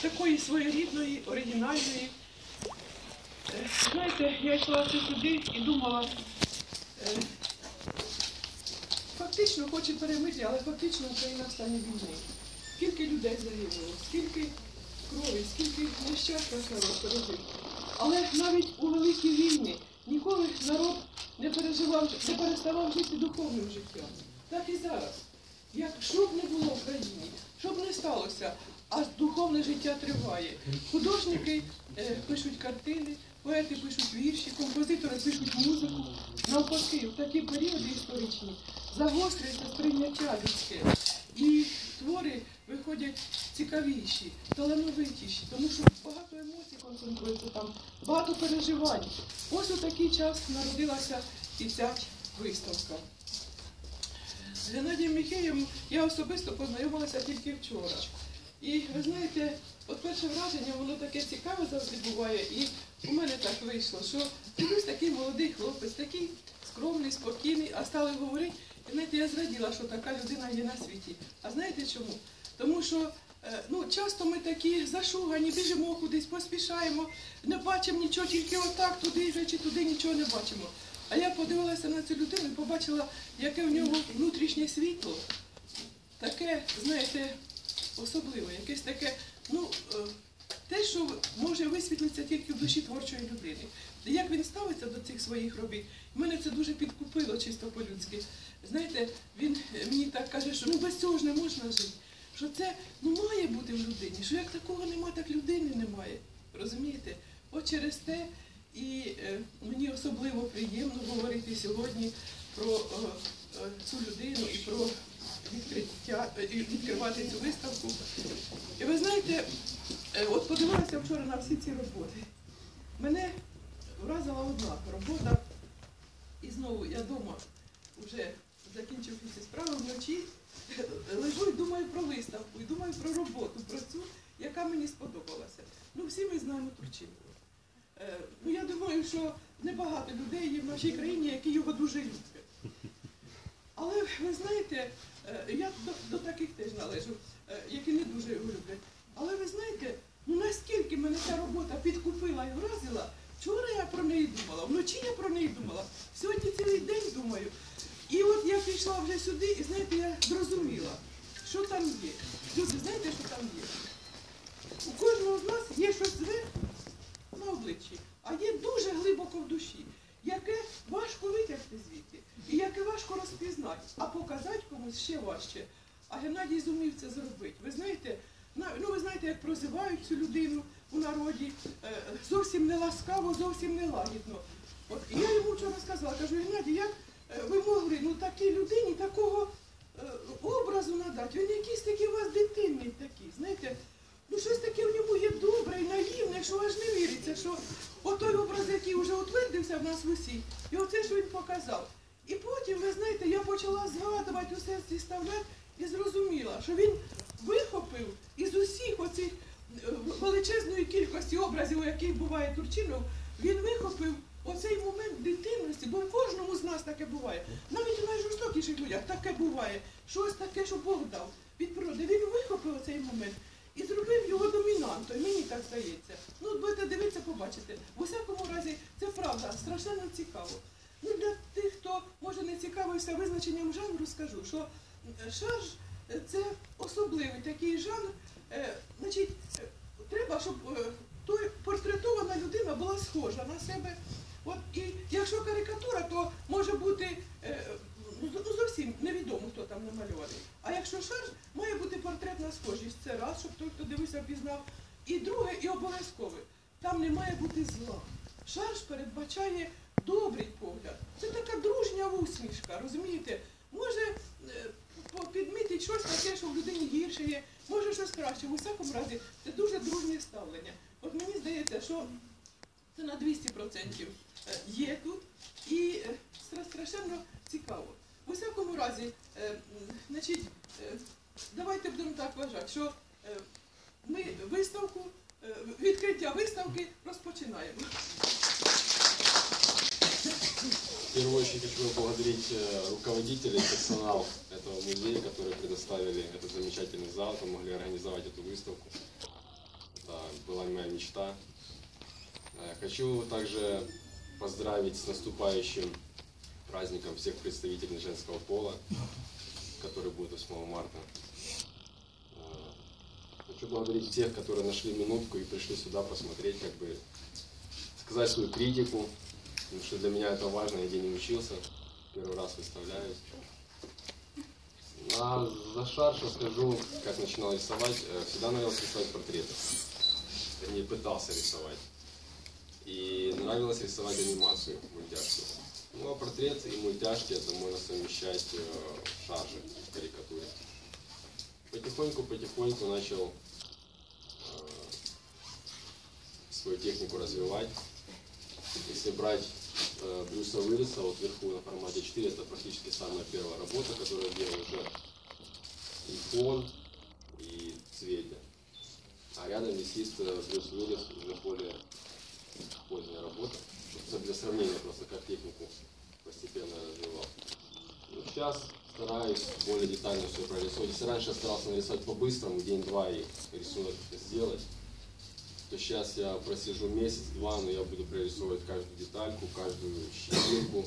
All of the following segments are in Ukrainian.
такої своєрідної, оригінальної. Е, Знаєте, я йшла сюди і думала, е, фактично хоче перемир'я, але фактично Україна в стані війни. Скільки людей загинуло, скільки крові, скільки нещастя народ пережив. Але навіть у великій війні ніколи народ не переживав, не переставав жити духовним життям. Так і зараз. Як що б не було в країні, що б не сталося, а духовне життя триває. Художники е, пишуть картини, поети пишуть вірші, композитори пишуть музику. Навпаки, в такі періоди історичні загострюється сприйняття людське. І твори виходять цікавіші, талановитіші, тому що багато емоцій концентрується там, багато переживань. Ось у такий час народилася і ця виставка. З Геннадієм Міхеєм я особисто познайомилася тільки вчора. І ви знаєте, от перше враження, воно таке цікаве завжди буває, і у мене так вийшло, що дивлюсь такий молодий хлопець, такий скромний, спокійний, а стали говорити, і знаєте, я зраділа, що така людина є на світі. А знаєте чому? Тому що е, ну, часто ми такі зашугані, біжимо кудись, поспішаємо, не бачимо нічого, тільки отак, туди вже чи туди нічого не бачимо. А я подивилася на цю людину і побачила, яке в нього внутрішнє світло, таке, знаєте, особливе, якесь таке, ну, е, те, що може висвітлитися тільки в душі творчої людини. Як він ставиться до цих своїх робіт, мене це дуже підкупило чисто по-людськи. Знаєте, він мені так каже, що ну без цього ж не можна жити. Що це ну, має бути в людині, що як такого нема, так людини немає. Розумієте? От через те і е, мені особливо приємно говорити сьогодні про е, е, цю людину і про відкривати цю виставку. І ви знаєте, е, от подивилася вчора на всі ці роботи. Мене вразила одна робота, і знову я вдома вже закінчив всі справи вночі, лежу і думаю про виставку, і думаю про роботу, про цю, яка мені сподобалася. Ну, всі ми знаємо Турчинку. Е, Ну, я думаю, що небагато людей є в нашій країні, які його дуже люблять. Але ви знаєте, я до, до таких теж належу, е, які не дуже його люблять. Але ви знаєте, ну наскільки мене ця робота підкупила і вразила, вчора я про неї думала, вночі я про неї думала, сьогодні цілий день думаю. І от я прийшла вже сюди, і знаєте, я зрозуміла, що там є. Люди, знаєте, що там є? У кожного з нас є щось зверху на обличчі, а є дуже глибоко в душі, яке важко витягти звідти, і яке важко розпізнати, а показати комусь ще важче. А Геннадій зумів це зробити. Ви знаєте, ну ви знаєте, як прозивають цю людину у народі, е, зовсім не ласкаво, зовсім не лагідно. От я йому вчора сказала, кажу, Геннадій, як е, ви могли ну, такій людині такого е, образу надати? Він якийсь такий у вас дитинний такий, знаєте, Ну, щось таке в ньому є добре і наївне, що аж не віриться, що отой образ, який вже утвердився в нас в усіх, і оце, що він показав. І потім, ви знаєте, я почала згадувати усе зіставляти і зрозуміла, що він вихопив із усіх оцих е, величезної кількості образів, у яких буває Турчинов, він вихопив оцей момент дитинності, бо в кожному з нас таке буває. Навіть у найжорстокіших людях таке буває. Щось таке, що Бог дав від природи. Він вихопив оцей момент і зробив його домінантою. Мені так здається. Ну, будете дивитися, побачите. В усякому разі, це правда, страшенно цікаво. Ну, для тих, хто може не цікавився визначенням жанру, скажу, що е, шарж е, це особливий такий жанр. Е, значить, е, треба, щоб е, той портретована людина була схожа на себе. От і якщо карикатура, то може бути е, ну, зовсім невідомо, хто там намальований. А якщо шарж, бути схожість. Це раз, щоб той, хто дивився, впізнав. І друге, і обов'язкове. Там не має бути зла. Шарж передбачає добрий погляд. Це така дружня усмішка, розумієте? Може е, підмітить щось таке, що в людині гірше є, може щось краще. В усякому разі, це дуже дружнє ставлення. От мені здається, що це на 200% е, є тут і е, страшенно цікаво. В усякому разі, значить, давайте будемо так вважати, що ми виставку, відкриття виставки розпочинаємо. В первую очередь хочу поблагодарить э, руководителей персонал этого музея, которые предоставили этот замечательный зал, помогли организовать эту выставку. была моя мечта. Э, Хочу также поздравить с наступающим праздником всех представителей женского пола, который будет 8 марта. Э, Хочу благодарить всех, которые нашли минутку и пришли сюда посмотреть, как бы сказать свою критику, потому что для меня это важно, я где не учился, первый раз выставляюсь. А за шарша скажу, как начинал рисовать, э, всегда нравилось рисовать портреты. Вернее, пытался рисовать. И нравилось рисовать анимацию мультяшки. Ну а портрет и мультяшки это можно совмещать э, в шарже, в карикатуре. Потихоньку-потихоньку начал э, свою технику развивать. Если брать э, Брюса Уиллиса, вот вверху на формате 4, это практически самая первая работа, которую я делал уже и фон, и цвете. А рядом висит э, Брюс Уиллис, уже более поздняя работа. Для сравнения просто как технику постепенно развивал. Ну, сейчас стараюсь более детально все прорисовать. Если раньше я старался нарисовать по-быстрому, день-два и рисунок сделать, то сейчас я просижу месяц-два, но я буду прорисовывать каждую детальку, каждую щетинку.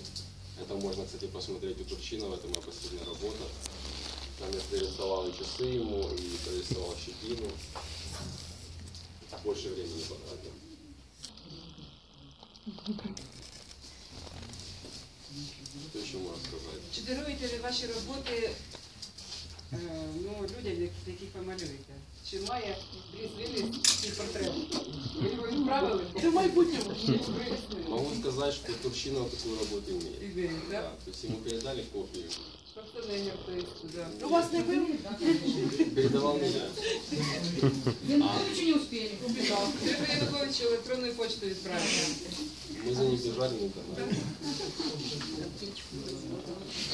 Это можно, кстати, посмотреть у Турчинова, это моя последняя работа. Там я прорисовал и часы ему, и прорисовал щетину. Больше времени потратил. Чи даруєте ви ваші роботи е, ну, людям, які яких ви малюєте? Чи має Вілліс свій портрет? Ви його відправили? Це в майбутньому. Могу сказать, что Турчинов такую работу имеет. Ідею, Да, то есть ему передали копию. У вас не вийде? Передавал меня. Януковичу не успіли. Треба Януковичу електронною почтою відправити. Мы за держали в интернете.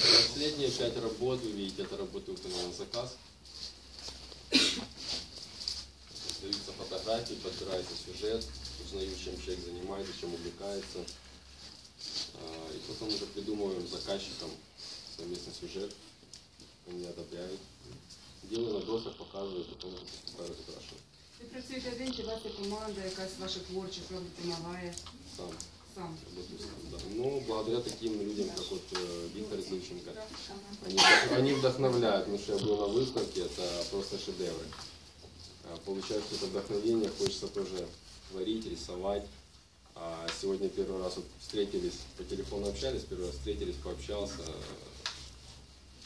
Последние пять работ, вы видите, это работы выполнены на заказ. Даются фотографии, подбирается сюжет, узнаю, чем человек занимается, чем увлекается. А, И потом уже придумываем с заказчиком совместный сюжет. Они одобряют. Делаю набросок, показываю, потом уже поступаю разукрашиваю. Ви працюєте один, чи у вас є команда, якась ваша творчість вам допомагає Сам. сам? работаю сам, да. Ну, благодаря таким людям, как вот э, Виктор Зыченко. Они, они вдохновляют, потому что я был на выставке, это просто шедевры. А, Получаешь какое-то вдохновение, хочется тоже творить, рисовать. А сегодня первый раз вот встретились, по телефону общались, первый раз встретились, пообщался.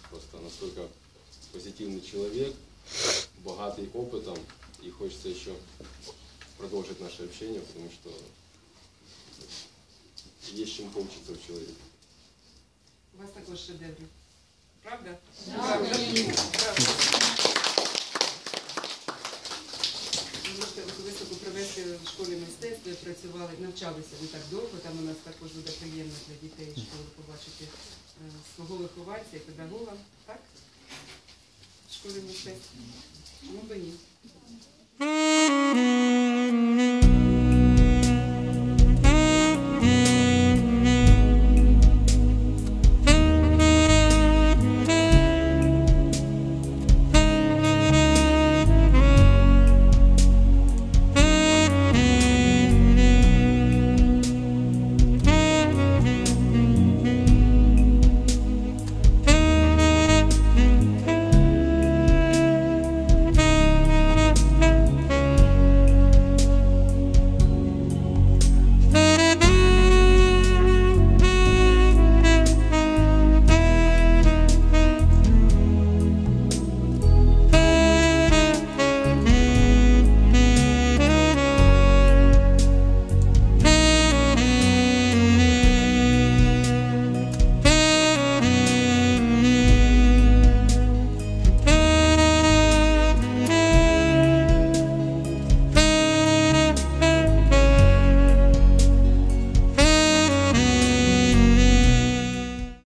Просто настолько позитивный человек, богатый опытом, и хочется еще продолжить наше общение, потому что есть чем поучиться у человека. У вас також шедеври. Правда? Да. Ви провести в школі мистецтва, працювали, навчалися не так довго, там у нас також буде приємно для дітей школи побачити е, свого вихованця і педагога, так? В школі мистецтва. Чому б ні?